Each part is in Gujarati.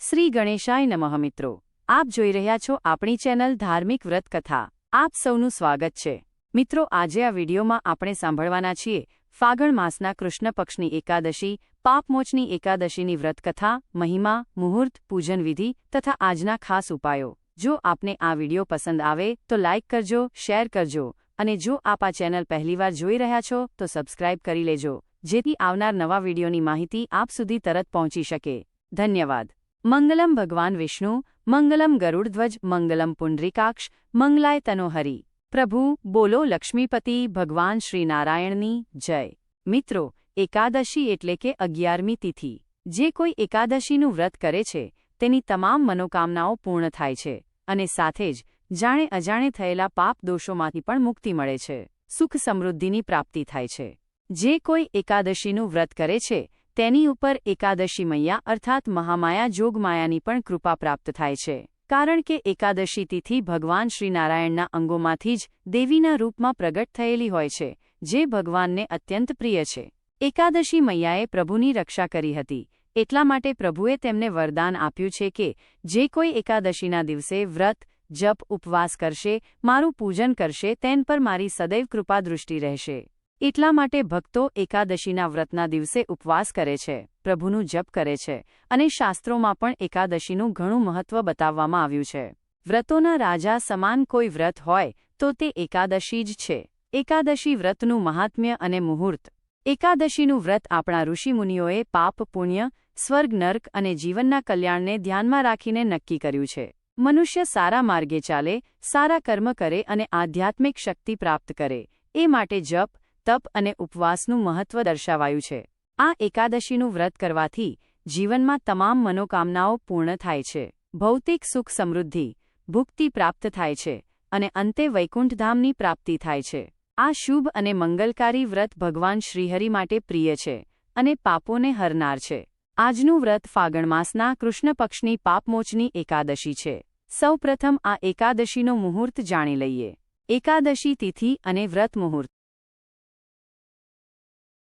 શ્રી ગણેશાય નમઃ મિત્રો. આપ જોઈ રહ્યા છો આપણી ચેનલ ધાર્મિક વ્રતકથા. આપ સૌનું સ્વાગત છે. મિત્રો, આજે આ વિડીયોમાં આપણે સાંભળવાના છીએ ફાગણ માસના કૃષ્ણ પક્ષની એકાદશી, પાપમોચની એકાદશીની વ્રતકથા, મહિમા, મુહૂર્ત, પૂજન વિધિ તથા આજના ખાસ ઉપાયો. જો આપને આ વીડિયો પસંદ આવે તો લાઇક કરજો, શેર કરજો અને જો આપ આ ચેનલ પહેલીવાર જોઈ રહ્યા છો તો સબસ્ક્રાઇબ કરી લેજો, જેથી આવનાર નવા વિડીયોની માહિતી આપ સુધી તરત પહોંચી શકે. ધન્યવાદ. મંગલમ ભગવાન વિષ્ણુ, મંગલમ ગરુડધ્વજ મંગલમ પુંડરીકાક્ષ, મંગલાય તનોહરી. પ્રભુ, બોલો લક્ષ્મીપતિ, ભગવાન શ્રીનારાયણની, જય. મિત્રો, એકાદશી એટલે કે અગિયારમી તિથિ. જે કોઈ એકાદશીનું વ્રત કરે છે, તેની તમામ મનોકામનાઓ પૂર્ણ થાય છે, અને સાથે જ જાણે અજાણે થયેલા પાપ દોષોમાંથી પણ મુક્તિ મળે છે. સુખ સમૃદ્ધિની પ્રાપ્તિ થાય છે. જે કોઈ એકાદશીનું વ્રત કરે છે તેની ઉપર એકાદશી મૈયા અર્થાત મહામાયા જોગમાયાની પણ કૃપા પ્રાપ્ત થાય છે. કારણ કે એકાદશી તિથિ ભગવાન શ્રીનારાયણના અંગોમાંથી જ દેવીના રૂપમાં પ્રગટ થયેલી હોય છે, જે ભગવાનને અત્યંત પ્રિય છે. એકાદશી મૈયાએ પ્રભુની રક્ષા કરી હતી. એટલા માટે પ્રભુએ તેમને વરદાન આપ્યું છે કે, જે કોઈ એકાદશીના દિવસે વ્રત, જપ, ઉપવાસ કરશે, મારું પૂજન કરશે તેન પર મારી સદૈવ કૃપા દૃષ્ટિ રહેશે. એટલા માટે ભક્તો એકાદશીના વ્રતના દિવસે ઉપવાસ કરે છે, પ્રભુનું જપ કરે છે અને શાસ્ત્રોમાં પણ એકાદશીનું ઘણું મહત્વ બતાવવામાં આવ્યું છે. વ્રતોના રાજા સમાન કોઈ વ્રત હોય તો તે એકાદશી જ છે. એકાદશી વ્રતનું મહાત્મ્ય અને મુહૂર્ત. એકાદશીનું વ્રત આપણા ઋષિમુનિઓએ પાપ, પુણ્ય, સ્વર્ગ, નર્ક અને જીવનના કલ્યાણને ધ્યાનમાં રાખીને નક્કી કર્યું છે. મનુષ્ય સારા માર્ગે ચાલે, સારા કર્મ કરે અને આધ્યાત્મિક શક્તિ પ્રાપ્ત કરે. એ માટે જપ તપ અને ઉપવાસનું મહત્વ દર્શાવાયું છે. આ એકાદશીનું વ્રત કરવાથી જીવનમાં તમામ મનોકામનાઓ પૂર્ણ થાય છે. ભૌતિક સુખ સમૃદ્ધિ, ભુક્તિ પ્રાપ્ત થાય છે અને અંતે વૈકુંઠધામની પ્રાપ્તિ થાય છે. આ શુભ અને મંગલકારી વ્રત ભગવાન શ્રીહરિ માટે પ્રિય છે અને પાપોને હરનાર છે. આજનું વ્રત ફાગણ માસના કૃષ્ણ પક્ષની પાપમોચની એકાદશી છે. સૌપ્રથમ આ એકાદશીનો મુહૂર્ત જાણી લઈએ. એકાદશી તિથિ અને વ્રત મુહૂર્ત.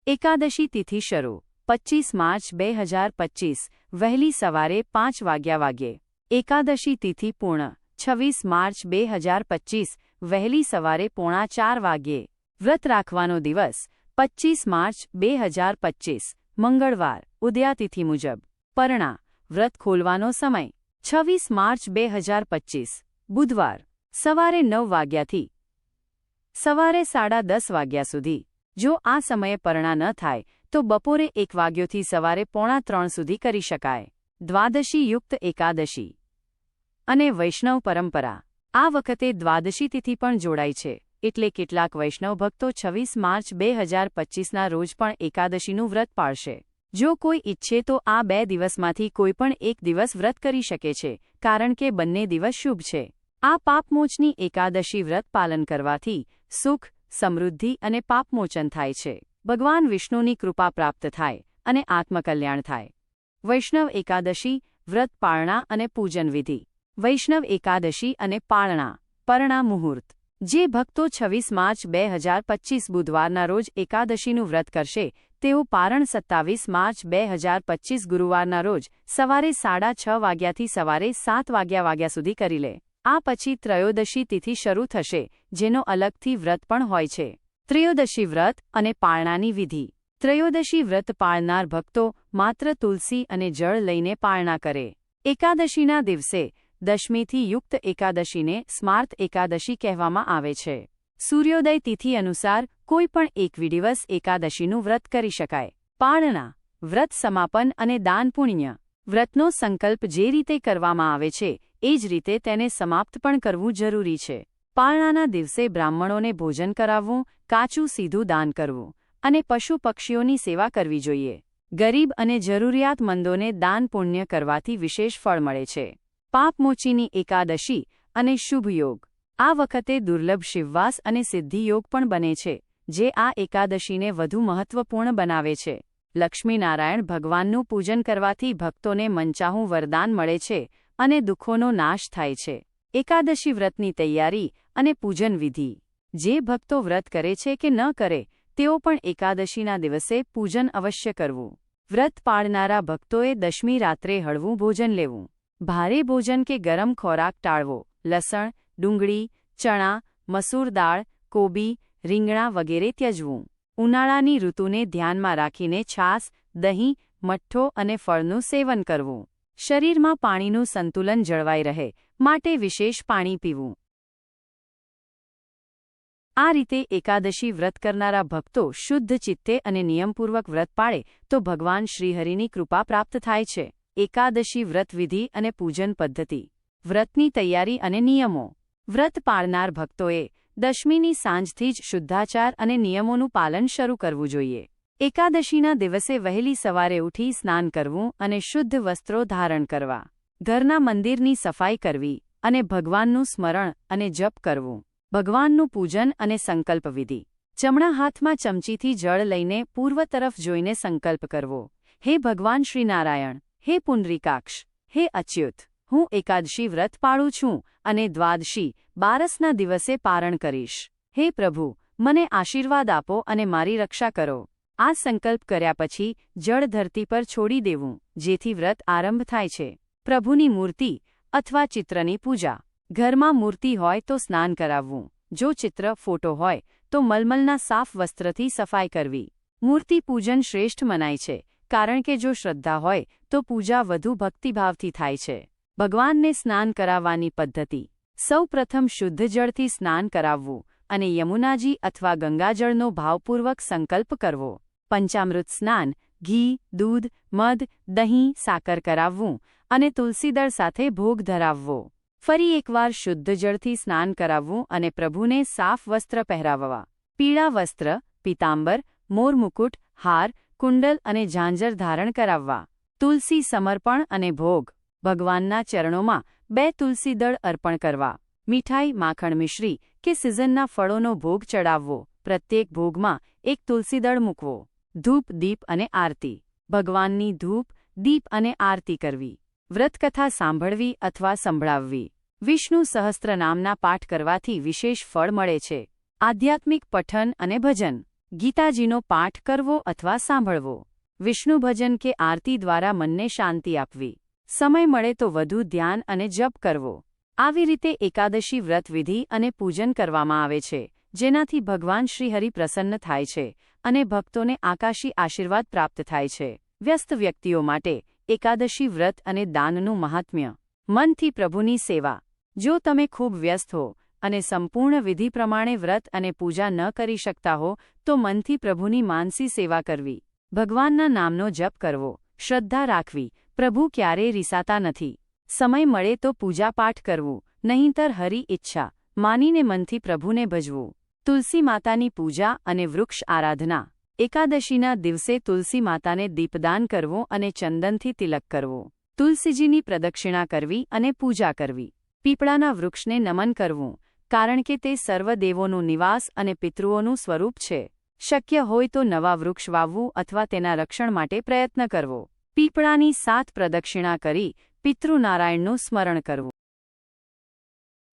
એકાદશી તિથિ શરૂ પચીસ માર્ચ બે હજાર પચીસ વહેલી સવારે પાંચ વાગ્યા વાગ્યે એકાદશી તિથિ પૂર્ણ, છવ્વીસ માર્ચ બે હજાર પચીસ વહેલી સવારે પોણા ચાર વાગ્યે વ્રત રાખવાનો દિવસ પચીસ માર્ચ બે હજાર પચીસ મંગળવાર, ઉદયાતિથિ મુજબ. પરણા, વ્રત ખોલવાનો સમય, છવ્વીસ માર્ચ બે હજાર પચીસ બુધવાર, સવારે નવ વાગ્યાથી, સવારે સાડા દસ વાગ્યા સુધી. જો આ સમયે પરણા ન થાય, તો બપોરે એક વાગ્યોથી સવારે પોણા ત્રણ સુધી કરી શકાય. દ્વાદશી યુક્ત એકાદશી. અને વૈષ્ણવ પરંપરા. આ વખતે દ્વાદશી તિથિ પણ જોડાઈ છે, એટલે કેટલાક વૈષ્ણવ ભક્તો છવ્વીસ માર્ચ બે હજાર પચીસના રોજ પણ એકાદશીનું વ્રત પાળશે. જો કોઈ ઈચ્છે તો આ બે દિવસમાંથી કોઈ પણ એક દિવસ વ્રત કરી શકે છે, કારણ કે બંને દિવસ શુભ છે. આ પાપમોચની એકાદશી વ્રત પાલન કરવાથી સુખ સમૃદ્ધિ અને પાપમોચન થાય છે. ભગવાન વિષ્ણુની કૃપા પ્રાપ્ત થાય અને આત્મકલ્યાણ થાય. વૈષ્ણવ એકાદશી, વ્રત પાળણા અને પૂજન વિધિ. વૈષ્ણવ એકાદશી અને પાળણા પરણા મુહૂર્ત. જે ભક્તો છવ્વીસ માર્ચ બે હજાર પચીસ બુધવારના રોજ એકાદશીનું વ્રત કરશે, તેઓ પારણ સત્તાવીસ માર્ચ બે હજાર પચીસ ગુરુવારના રોજ સવારે સાડા છ વાગ્યાથી સવારે સાત વાગ્યા વાગ્યા સુધી કરી લે. આ પછી ત્રયોદશી તિથિ શરૂ થશે, જેનો અલગથી વ્રત પણ હોય છે. ત્રયોદશી વ્રત અને પાળણાની વિધિ. ત્રયોદશી વ્રત પાળનાર ભક્તો માત્ર તુલસી અને જળ લઈને પાળણા કરે. એકાદશીના દિવસે દશમીથી યુક્ત એકાદશીને સ્માર્ત એકાદશી કહેવામાં આવે છે. સૂર્યોદય તિથિ અનુસાર કોઈ પણ એકવી દિવસ એકાદશીનું વ્રત કરી શકાય. પાળણા વ્રત સમાપન અને દાન પુણ્ય. વ્રતનો સંકલ્પ જે રીતે કરવામાં આવે છે એ જ રીતે તેને સમાપ્ત પણ કરવું જરૂરી છે. પાળણાના દિવસે બ્રાહ્મણોને ભોજન કરાવવું, કાચું સીધું દાન કરવું અને પશુ પક્ષીઓની સેવા કરવી જોઈએ. ગરીબ અને જરૂરિયાતમંદોને દાન પુણ્ય કરવાથી વિશેષ ફળ મળે છે. પાપમોચીની એકાદશી અને શુભ યોગ. આ વખતે દુર્લભ શિવવાસ અને સિદ્ધિયોગ પણ બને છે, જે આ એકાદશીને વધુ મહત્વપૂર્ણ બનાવે છે. લક્ષ્મીનારાયણ ભગવાનનું પૂજન કરવાથી ભક્તોને મંચાહું વરદાન મળે છે અને દુઃખોનો નાશ થાય છે. એકાદશી વ્રતની તૈયારી અને પૂજન વિધિ. જે ભક્તો વ્રત કરે છે કે ન કરે, તેઓ પણ એકાદશીના દિવસે પૂજન અવશ્ય કરવું. વ્રત પાળનારા ભક્તોએ દશમી રાત્રે હળવું ભોજન લેવું. ભારે ભોજન કે ગરમ ખોરાક ટાળવો. લસણ, ડુંગળી, ચણા, મસૂર દાળ, કોબી, રીંગણા વગેરે ત્યજવું. ઉનાળાની ઋતુને ધ્યાનમાં રાખીને છાસ દહીં, મઠ્ઠો અને ફળનું સેવન કરવું. શરીરમાં પાણીનું સંતુલન જળવાઈ રહે, માટે વિશેષ પાણી પીવું. આ રીતે એકાદશી વ્રત કરનારા ભક્તો શુદ્ધ ચિત્તે અને નિયમપૂર્વક વ્રત પાળે, તો ભગવાન શ્રીહરિની કૃપા પ્રાપ્ત થાય છે. એકાદશી વ્રત વિધિ અને પૂજન પદ્ધતિ. વ્રતની તૈયારી અને નિયમો. વ્રત પાળનાર ભક્તોએ દશમીની સાંજથી જ શુદ્ધાચાર અને નિયમોનું પાલન શરૂ કરવું જોઈએ. એકાદશીના દિવસે વહેલી સવારે ઉઠી સ્નાન કરવું અને શુદ્ધ વસ્ત્રો ધારણ કરવા, ઘરના મંદિરની સફાઈ કરવી અને ભગવાનનું સ્મરણ અને જપ કરવું, ભગવાનનું પૂજન અને સંકલ્પ વિધિ. ચમણા હાથમાં ચમચીથી જળ લઈને પૂર્વ તરફ જોઈને સંકલ્પ કરવો, હે ભગવાન શ્રી નારાયણ, હે પુનરીકાક્ષ, હે અચ્યુત, હું એકાદશી વ્રત પાળું છું અને દ્વાદશી બારસના દિવસે પારણ કરીશ. હે પ્રભુ, મને આશીર્વાદ આપો અને મારી રક્ષા કરો. આ સંકલ્પ કર્યા પછી જળ ધરતી પર છોડી દેવું, જેથી વ્રત આરંભ થાય છે. પ્રભુની મૂર્તિ અથવા ચિત્રની પૂજા. ઘરમાં મૂર્તિ હોય તો સ્નાન કરાવવું. જો ચિત્ર ફોટો હોય, તો મલમલના સાફ વસ્ત્રથી સફાઈ કરવી. મૂર્તિ પૂજન શ્રેષ્ઠ મનાય છે, કારણ કે જો શ્રદ્ધા હોય, તો પૂજા વધુ ભક્તિભાવથી થાય છે. ભગવાનને સ્નાન કરાવવાની પદ્ધતિ. સૌ પ્રથમ શુદ્ધ જળથી સ્નાન કરાવવું અને યમુનાજી અથવા ગંગાજળનો ભાવપૂર્વક સંકલ્પ કરવો. પંચામૃત સ્નાન, ઘી, દૂધ, મધ, દહીં, સાકર કરાવવું અને તુલસીદળ સાથે ભોગ ધરાવવો. ફરી એકવાર શુદ્ધ જળથી સ્નાન કરાવવું અને પ્રભુને સાફ વસ્ત્ર પહેરાવવા. પીળા વસ્ત્ર, પિતાંબર મોરમુકુટ હાર, કુંડલ અને ઝાંઝર ધારણ કરાવવા. તુલસી સમર્પણ અને ભોગ. ભગવાનના ચરણોમાં બે તુલસીદળ અર્પણ કરવા. મીઠાઈ, માખણ મિશ્રી કે સિઝનના ફળોનો ભોગ ચડાવવો. પ્રત્યેક ભોગમાં એક તુલસીદળ મૂકવો. ધૂપ, દીપ અને આરતી. ભગવાનની ધૂપ, દીપ અને આરતી કરવી. વ્રતકથા સાંભળવી અથવા સંભળાવવી. વિષ્ણુ સહસ્ત્ર નામના પાઠ કરવાથી વિશેષ ફળ મળે છે. આધ્યાત્મિક પઠન અને ભજન. ગીતાજીનો પાઠ કરવો અથવા સાંભળવો. વિષ્ણુ ભજન કે આરતી દ્વારા મનને શાંતિ આપવી. સમય મળે તો વધુ ધ્યાન અને જપ કરવો. આવી રીતે એકાદશી વ્રત વિધિ અને પૂજન કરવામાં આવે છે. જેનાથી ભગવાન શ્રીહરિ પ્રસન્ન થાય છે અને ભક્તોને આકાશી આશીર્વાદ પ્રાપ્ત થાય છે. વ્યસ્ત વ્યક્તિઓ માટે એકાદશી વ્રત અને દાનનું મહાત્મ્ય. મનથી પ્રભુની સેવા. જો તમે ખૂબ વ્યસ્ત હો અને સંપૂર્ણ વિધિ પ્રમાણે વ્રત અને પૂજા ન કરી શકતા હો, તો મનથી પ્રભુની માનસી સેવા કરવી. ભગવાનના નામનો જપ કરવો. શ્રદ્ધા રાખવી. પ્રભુ ક્યારેય રિસાતા નથી. સમય મળે તો પૂજાપાઠ કરવું. નહીંતર હરી ઈચ્છા. માનીને મનથી પ્રભુને ભજવું. તુલસી માતાની પૂજા અને વૃક્ષ આરાધના. એકાદશીના દિવસે તુલસી માતાને દીપદાન કરવું અને ચંદનથી તિલક કરવો. તુલસીજીની પ્રદક્ષિણા કરવી અને પૂજા કરવી. પીપળાના વૃક્ષને નમન કરવું, કારણ કે તે સર્વદેવોનું નિવાસ અને પિતૃઓનું સ્વરૂપ છે. શક્ય હોય તો નવા વૃક્ષ વાવવું અથવા તેના રક્ષણ માટે પ્રયત્ન કરવો. પીપળાની સાત પ્રદક્ષિણા કરી પિતૃનારાયણનું સ્મરણ કરવું.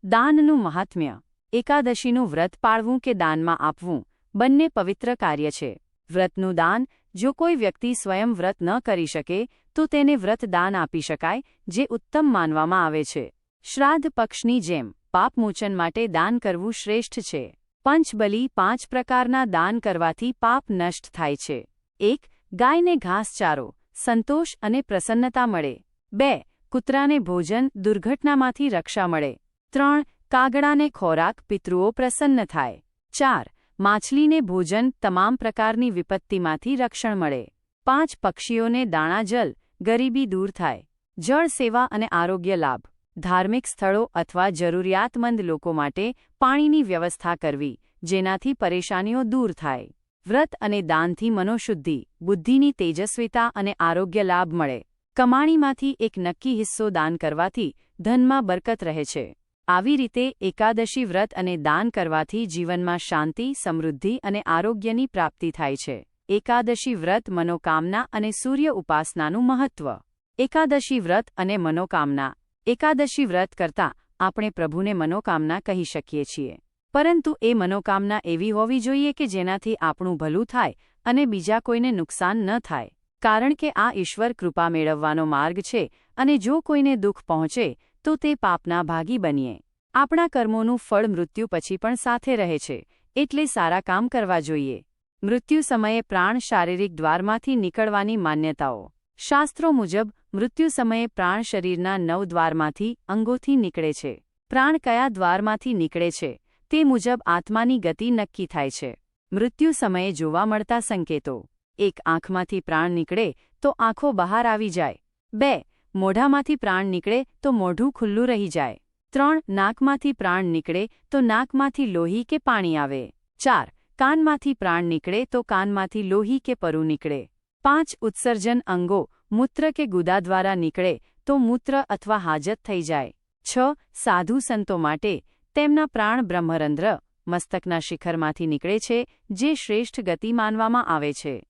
દાનનું મહાત્મ્ય. એકાદશીનું વ્રત પાળવું કે દાનમાં આપવું, બંને પવિત્ર કાર્ય છે. વ્રતનું દાન, જો કોઈ વ્યક્તિ સ્વયં વ્રત ન કરી શકે, તો તેને વ્રત દાન આપી શકાય, જે ઉત્તમ માનવામાં આવે છે. શ્રાદ્ધ પક્ષની જેમ પાપમોચન માટે દાન કરવું શ્રેષ્ઠ છે. પંચબલી પાંચ પ્રકારના દાન કરવાથી પાપ નષ્ટ થાય છે. એક, ગાયને ઘાસચારો સંતોષ અને પ્રસન્નતા મળે. બે, કૂતરાને ભોજન, દુર્ઘટનામાંથી રક્ષા મળે. ત્રણ કાગડાને ખોરાક પિતૃઓ પ્રસન્ન થાય. ચાર, માછલીને ભોજન તમામ પ્રકારની વિપત્તિમાંથી રક્ષણ મળે. પાંચ, પક્ષીઓને દાણાજલ ગરીબી દૂર થાય. જળ સેવા અને આરોગ્ય લાભ. ધાર્મિક સ્થળો અથવા જરૂરિયાતમંદ લોકો માટે પાણીની વ્યવસ્થા કરવી, જેનાથી પરેશાનીઓ દૂર થાય. વ્રત અને દાનથી મનોશુદ્ધિ, બુદ્ધિની તેજસ્વીતા અને આરોગ્ય લાભ મળે. કમાણીમાંથી એક નક્કી હિસ્સો દાન કરવાથી ધનમાં બરકત રહે છે. આવી રીતે એકાદશી વ્રત અને દાન કરવાથી જીવનમાં શાંતિ, સમૃદ્ધિ અને આરોગ્યની પ્રાપ્તિ થાય છે. એકાદશી વ્રત મનોકામના અને સૂર્ય ઉપાસનાનું મહત્વ. એકાદશી વ્રત અને મનોકામના. એકાદશી વ્રત કરતાં આપણે પ્રભુને મનોકામના કહી શકીએ છીએ. પરંતુ એ મનોકામના એવી હોવી જોઈએ કે જેનાથી આપણું ભલું થાય અને બીજા કોઈને નુકસાન ન થાય. કારણ કે આ ઈશ્વર કૃપા મેળવવાનો માર્ગ છે અને જો કોઈને દુઃખ પહોંચે તો તે પાપના ભાગી બનીએ. આપણા કર્મોનું ફળ મૃત્યુ પછી પણ સાથે રહે છે, એટલે સારા કામ કરવા જોઈએ. મૃત્યુ સમયે પ્રાણ શારીરિક દ્વારમાંથી નીકળવાની માન્યતાઓ. શાસ્ત્રો મુજબ, મૃત્યુ સમયે પ્રાણ શરીરના નવ દ્વારમાંથી અંગોથી નીકળે છે. પ્રાણ કયા દ્વારમાંથી નીકળે છે, તે મુજબ આત્માની ગતિ નક્કી થાય છે. મૃત્યુ સમયે જોવા મળતા સંકેતો. એક આંખમાંથી પ્રાણ નીકળે, તો આંખો બહાર આવી જાય. બે મોઢામાંથી પ્રાણ નીકળે તો મોઢું ખુલ્લું રહી જાય. ત્રણ, નાકમાંથી પ્રાણ નીકળે તો નાકમાંથી લોહી કે પાણી આવે. ચાર, કાનમાંથી પ્રાણ નીકળે તો કાનમાંથી લોહી કે પરુ નીકળે. પાંચ, ઉત્સર્જન અંગો, મૂત્ર કે ગુદા દ્વારા નીકળે તો મૂત્ર અથવા હાજત થઈ જાય. છ, સાધુ સંતો માટે તેમના પ્રાણ બ્રહ્મરંધ્ર, મસ્તકના શિખરમાંથી નીકળે છે, જે શ્રેષ્ઠ ગતિ માનવામાં આવે છે.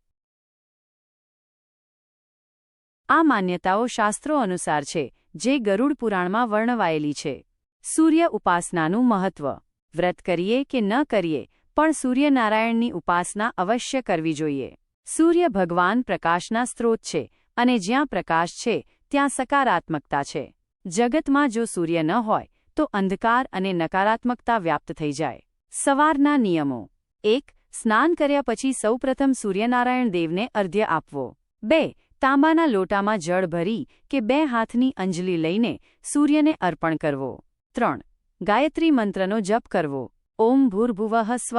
આ માન્યતાઓ શાસ્ત્રો અનુસાર છે, જે ગરુડ પુરાણમાં વર્ણવાયેલી છે. સૂર્ય ઉપાસનાનું મહત્વ. વ્રત કરીએ કે ન કરીએ, પણ સૂર્યનારાયણની ઉપાસના અવશ્ય કરવી જોઈએ. સૂર્ય ભગવાન પ્રકાશના સ્ત્રોત છે, અને જ્યાં પ્રકાશ છે, ત્યાં સકારાત્મકતા છે. જગતમાં જો સૂર્ય ન હોય, તો અંધકાર અને નકારાત્મકતા વ્યાપ્ત થઈ જાય. સવારના નિયમો. એક, સ્નાન કર્યા પછી સૌપ્રથમ સૂર્યનારાયણ દેવને અર્ધ્ય આપવો. બે તાંબાના લોટામાં જળ ભરી કે બે હાથની અંજલિ લઈને સૂર્યને અર્પણ કરવો. ત્રણ. ગાયત્રી મંત્રનો જપ કરવો. ઓમ ભૂર્ભુવઃ સ્વ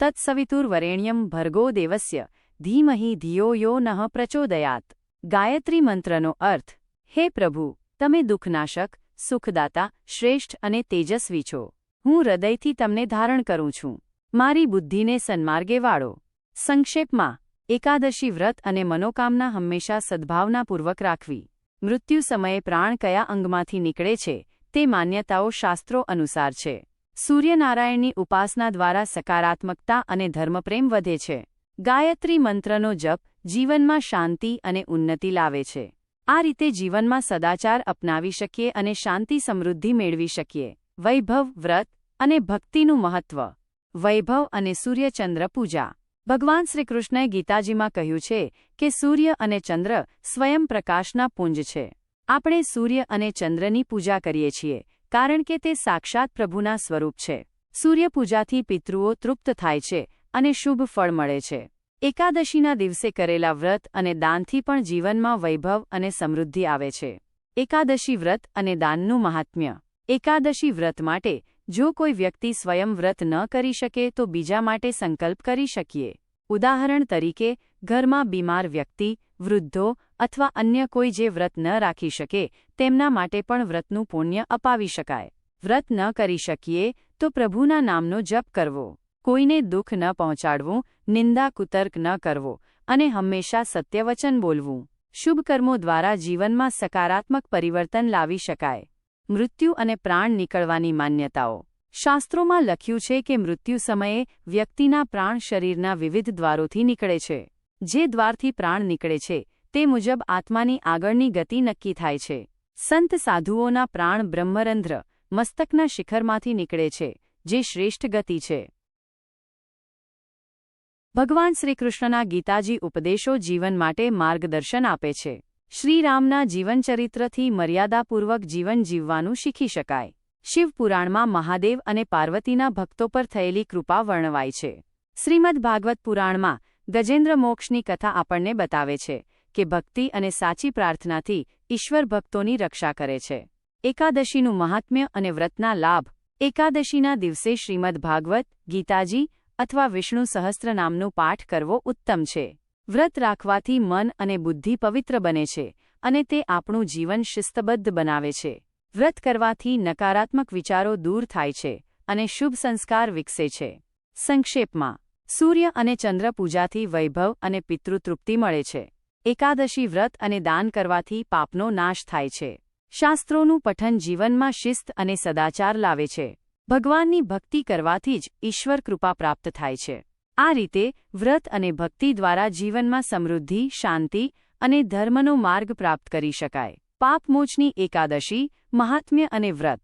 તત્સવિતુર્વરેણ્યમ ભર્ગો દેવસ્ય ધીમહિ ધિયો યો નઃ પ્રચોદયાત. ગાયત્રી મંત્રનો અર્થ, હે પ્રભુ, તમે દુઃખનાશક, સુખદાતા, શ્રેષ્ઠ અને તેજસ્વી છો. હું હૃદયથી તમને ધારણ કરું છું. મારી બુદ્ધિને સન્માર્ગે વાળો. સંક્ષેપમાં એકાદશી વ્રત અને મનોકામના હંમેશા સદ્ભાવનાપૂર્વક રાખવી. મૃત્યુ સમયે પ્રાણ કયા અંગમાંથી નીકળે છે, તે માન્યતાઓ શાસ્ત્રો અનુસાર છે. સૂર્યનારાયણની ઉપાસના દ્વારા સકારાત્મકતા અને ધર્મપ્રેમ વધે છે. ગાયત્રી મંત્રનો જપ જીવનમાં શાંતિ અને ઉન્નતિ લાવે છે. આ રીતે જીવનમાં સદાચાર અપનાવી શકીએ અને શાંતિ સમૃદ્ધિ મેળવી શકીએ. વૈભવ વ્રત અને ભક્તિનું મહત્વ. વૈભવ અને સૂર્યચંદ્ર પૂજા. ભગવાન શ્રીકૃષ્ણએ ગીતાજીમાં કહ્યું છે કે સૂર્ય અને ચંદ્ર સ્વયં પ્રકાશના પુંજ છે. આપણે સૂર્ય અને ચંદ્રની પૂજા કરીએ છીએ, કારણ કે તે સાક્ષાત પ્રભુના સ્વરૂપ છે. સૂર્યપૂજાથી પિતૃઓ તૃપ્ત થાય છે અને શુભ ફળ મળે છે. એકાદશીના દિવસે કરેલા વ્રત અને દાનથી પણ જીવનમાં વૈભવ અને સમૃદ્ધિ આવે છે. એકાદશી વ્રત અને દાનનું મહાત્મ્ય. એકાદશી વ્રત માટે જો કોઈ વ્યક્તિ સ્વયં વ્રત ન કરી શકે તો બીજા માટે સંકલ્પ કરી શકીએ. ઉદાહરણ તરીકે, ઘરમાં બીમાર વ્યક્તિ, વૃદ્ધો અથવા અન્ય કોઈ જે વ્રત ન રાખી શકે, તેમના માટે પણ વ્રતનું પુણ્ય અપાવી શકાય. વ્રત ન કરી શકીએ તો પ્રભુના નામનો જપ કરવો. કોઈને દુઃખ ન પહોંચાડવું, નિંદા કુતર્ક ન કરવો અને હંમેશા સત્યવચન બોલવું. શુભ કર્મો દ્વારા જીવનમાં સકારાત્મક પરિવર્તન લાવી શકાય. મૃત્યુ અને પ્રાણ નીકળવાની માન્યતાઓ. શાસ્ત્રોમાં લખ્યું છે કે મૃત્યુ સમયે વ્યક્તિના પ્રાણ શરીરના વિવિધ દ્વારોથી નીકળે છે. જે દ્વારથી પ્રાણ નીકળે છે, તે મુજબ આત્માની આગળની ગતિ નક્કી થાય છે. સંત સાધુઓના પ્રાણ બ્રહ્મરંધ્ર, મસ્તકના શિખરમાંથી નીકળે છે, જે શ્રેષ્ઠ ગતિ છે. ભગવાન શ્રીકૃષ્ણના ગીતાજી ઉપદેશો જીવન માટે માર્ગદર્શન આપે છે. શ્રીરામના જીવનચરિત્રથી મર્યાદાપૂર્વક જીવન જીવવાનું શીખી શકાય. શિવપુરાણમાં મહાદેવ અને પાર્વતીના ભક્તો પર થયેલી કૃપા વર્ણવાય છે. શ્રીમદ ભાગવત પુરાણમાં ગજેન્દ્ર મોક્ષની કથા આપણને બતાવે છે કે ભક્તિ અને સાચી પ્રાર્થનાથી ઈશ્વર ભક્તોની રક્ષા કરે છે. એકાદશીનું મહાત્મ્ય અને વ્રતના લાભ. એકાદશીના દિવસે શ્રીમદ ભાગવત, ગીતાજી અથવા વિષ્ણુ સહસ્ત્ર નામનું પાઠ કરવો ઉત્તમ છે. વ્રત રાખવાથી મન અને બુદ્ધિ પવિત્ર બને છે અને તે આપણું જીવન શિસ્તબદ્ધ બનાવે છે. વ્રત કરવાથી નકારાત્મક વિચારો દૂર થાય છે અને શુભ સંસ્કાર વિકસે છે. સંક્ષેપમાં, સૂર્ય અને ચંદ્ર પૂજાથી વૈભવ અને પિતૃતૃપ્તિ મળે છે. એકાદશી વ્રત અને દાન કરવાથી પાપનો નાશ થાય છે. શાસ્ત્રોનું પઠન જીવનમાં શિસ્ત અને સદાચાર લાવે છે. ભગવાનની ભક્તિ કરવાથી જ ઈશ્વર કૃપા પ્રાપ્ત થાય છે. આ રીતે વ્રત અને ભક્તિ દ્વારા જીવનમાં સમૃદ્ધિ, શાંતિ અને ધર્મનો માર્ગ પ્રાપ્ત કરી શકાય. પાપમોચની એકાદશી, મહાત્મ્ય અને વ્રત.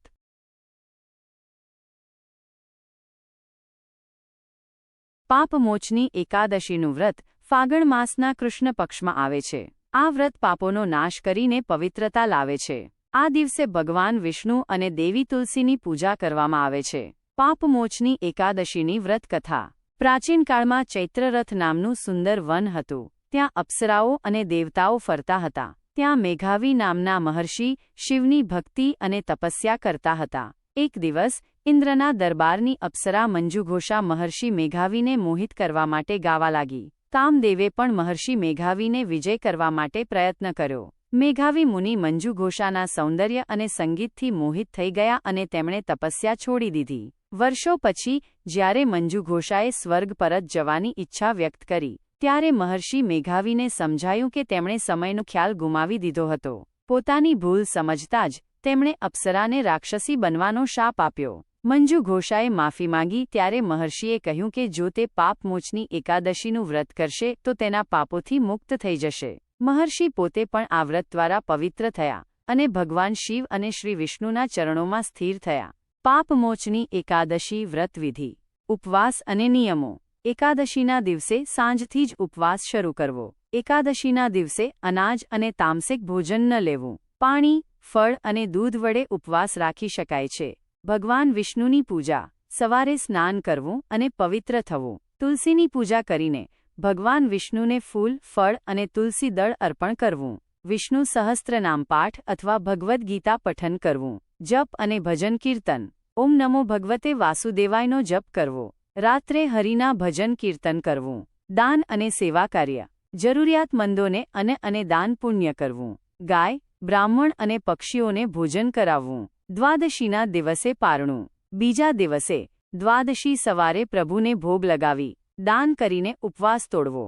પાપમોચની એકાદશીનું વ્રત ફાગણ માસના કૃષ્ણ પક્ષમાં આવે છે. આ વ્રત પાપોનો નાશ કરીને પવિત્રતા લાવે છે. આ દિવસે ભગવાન વિષ્ણુ અને દેવી તુલસીની પૂજા કરવામાં આવે છે. પાપમોચની એકાદશીની વ્રત કથા. પ્રાચીન કાળમાં ચૈત્રરથ નામનું સુંદર વન હતું. ત્યાં અપ્સરાઓ અને દેવતાઓ ફરતા હતા. ત્યાં મેઘાવી નામના મહર્ષિ, શિવની ભક્તિ અને તપસ્યા કરતા હતા. એક દિવસ, ઇન્દ્રના દરબારની અપ્સરા મંજુઘોષા મહર્ષિ મેઘાવીને મોહિત કરવા માટે ગાવા લાગી. કામદેવે પણ મહર્ષિ મેઘાવીને વિજય કરવા માટે પ્રયત્ન કર્યો. મેઘાવી મુનિ મંજુઘોષાના સૌંદર્ય અને સંગીતથી મોહિત થઈ ગયા અને તેમણે તપસ્યા છોડી દીધી. વર્ષો પછી, જ્યારે મંજુઘોષાએ સ્વર્ગ પરત જવાની ઈચ્છા વ્યક્ત કરી, ત્યારે મહર્ષિ મેઘાવીને સમજાયું કે તેમણે સમયનો ખ્યાલ ગુમાવી દીધો હતો. પોતાની ભૂલ સમજતા જ, તેમણે અપ્સરાને રાક્ષસી બનવાનો શાપ આપ્યો. મંજુ ઘોષાએ માફી માંગી ત્યારે મહર્ષિએ કહ્યું કે જો તે પાપમોચની એકાદશીનું વ્રત કરશે, તો તેના પાપોથી મુક્ત થઈ જશે. મહર્ષિ પોતે પણ આ વ્રત દ્વારા પવિત્ર થયા અને ભગવાન શિવ અને શ્રી વિષ્ણુના ચરણોમાં સ્થિર થયા. પાપમોચની એકાદશી વ્રતવિધિ ઉપવાસ અને નિયમો. એકાદશીના દિવસે સાંજથી જ ઉપવાસ શરૂ કરવો. એકાદશીના દિવસે અનાજ અને તામસિક ભોજન ન લેવું. પાણી, ફળ અને દૂધ વડે ઉપવાસ રાખી શકાય છે. ભગવાન વિષ્ણુની પૂજા. સવારે સ્નાન કરવું અને પવિત્ર થવું. તુલસીની પૂજા કરીને ભગવાન વિષ્ણુને ફૂલ, ફળ અને તુલસી દળ અર્પણ કરવું. વિષ્ણુ સહસ્ત્રનામ પાઠ અથવા ભગવદ્ ગીતા પઠન કરવું, જપ અને ભજન કીર્તન. ઓમ નમો ભગવતે વાસુદેવાયનો જપ કરવો. રાત્રે હરિના ભજન કીર્તન કરવું. દાન અને સેવા કાર્ય. જરૂરિયાતમંદોને અને અને દાન પુણ્ય કરવું. ગાય, બ્રાહ્મણ અને પક્ષીઓને ભોજન કરાવવું. દ્વાદશીના દિવસે પારણું. બીજા દિવસે દ્વાદશી સવારે પ્રભુને ભોગ લગાવી, દાન કરીને ઉપવાસ તોડવો.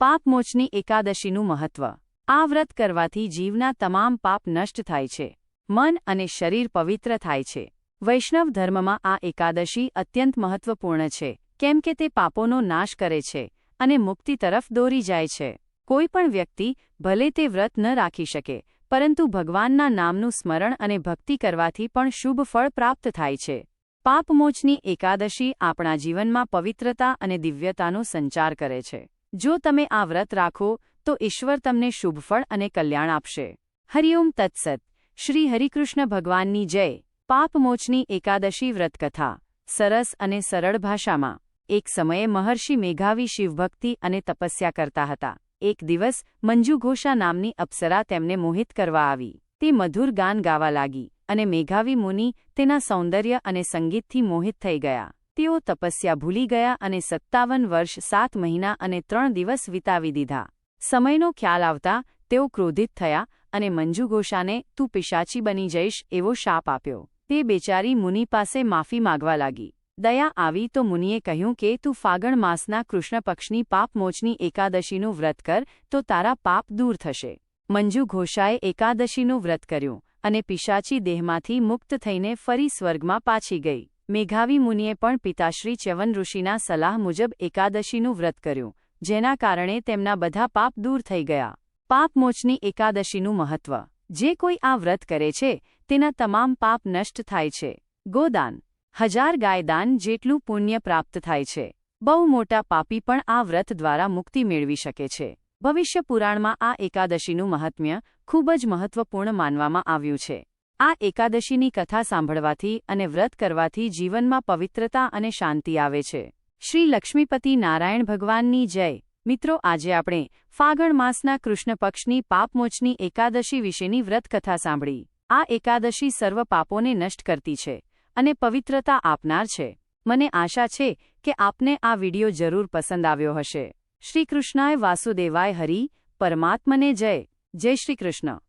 પાપમોચની એકાદશીનું મહત્વ. આ વ્રત કરવાથી જીવના તમામ પાપ નષ્ટ થાય છે. મન અને શરીર પવિત્ર થાય છે. વૈષ્ણવ ધર્મમાં આ એકાદશી અત્યંત મહત્વપૂર્ણ છે. કેમ કે તે પાપોનો નાશ કરે છે અને મુક્તિ તરફ દોરી જાય છે. કોઈ પણ વ્યક્તિ ભલે તે વ્રત ન રાખી શકે, પરંતુ ભગવાનના નામનું સ્મરણ અને ભક્તિ કરવાથી પણ શુભ ફળ પ્રાપ્ત થાય છે. પાપમોચની એકાદશી આપણા જીવનમાં પવિત્રતા અને દિવ્યતાનો સંચાર કરે છે. જો તમે આ વ્રત રાખો, તો ઈશ્વર તમને શુભફળ અને કલ્યાણ આપશે. હરિઓમ તત્સત. શ્રી હરિકૃષ્ણ ભગવાનની જય. પાપમોચની એકાદશી વ્રતકથા. સરસ અને સરળ ભાષામાં. એક સમયે મહર્ષિ મેઘાવી શિવભક્તિ અને તપસ્યા કરતા હતા. એક દિવસ, મંજુ ઘોષા નામની અપ્સરા તેમને મોહિત કરવા આવી. તે મધુર ગાન ગાવા લાગી અને મેઘાવી મુનિ તેના સૌંદર્ય અને સંગીતથી મોહિત થઈ ગયા. તેઓ તપસ્યા ભૂલી ગયા અને સત્તાવન વર્ષ, સાત મહિના અને ત્રણ દિવસ વિતાવી દીધા. સમયનો ખ્યાલ આવતા તેઓ ક્રોધિત થયા અને મંજુ ઘોષાને, તું પિશાચી બની જઈશ એવો શાપ આપ્યો. તે બેચારી મુનિ પાસે માફી માગવા લાગી. દયા આવી તો મુનિએ કહ્યું કે તું ફાગણ માસના કૃષ્ણ પાપમોચની એકાદશીનું વ્રત કર, તો તારા પાપ દૂર થશે. મંજુ ઘોષાએ એકાદશીનું વ્રત કર્યું અને પિશાચી દેહમાંથી મુક્ત થઈને ફરી સ્વર્ગમાં પાછી ગઈ. મેઘાવી મુનિએ પણ પિતાશ્રી ચ્યવન ઋષિના સલાહ મુજબ એકાદશીનું વ્રત કર્યું, જેના કારણે તેમના બધા પાપ દૂર થઈ ગયા. પાપમોચની એકાદશીનું મહત્વ. જે કોઈ આ વ્રત કરે છે, તેના તમામ પાપ નષ્ટ થાય છે. ગોદાન. હજાર ગાયદાન જેટલું પુણ્ય પ્રાપ્ત થાય છે. બહુ મોટા પાપી પણ આ વ્રત દ્વારા મુક્તિ મેળવી શકે છે. ભવિષ્ય પુરાણમાં આ એકાદશીનું મહાત્મ્ય ખૂબ જ મહત્વપૂર્ણ માનવામાં આવ્યું છે. આ એકાદશીની કથા સાંભળવાથી અને વ્રત કરવાથી જીવનમાં પવિત્રતા અને શાંતિ આવે છે. શ્રી લક્ષ્મીપતિ નારાયણ ભગવાનની જય. મિત્રો, આજે આપણે ફાગણ માસના કૃષ્ણ પક્ષની પાપમોચની એકાદશી વિશેની વ્રત કથા સાંભળી. આ એકાદશી સર્વ પાપોને નષ્ટ કરતી છે અને પવિત્રતા આપનાર છે. મને આશા છે કે આપને આ વિડિયો જરૂર પસંદ આવ્યો હશે. શ્રીકૃષ્ણાય વાસુદેવાય હરિ પરમાત્મને જય. જય શ્રી કૃષ્ણ.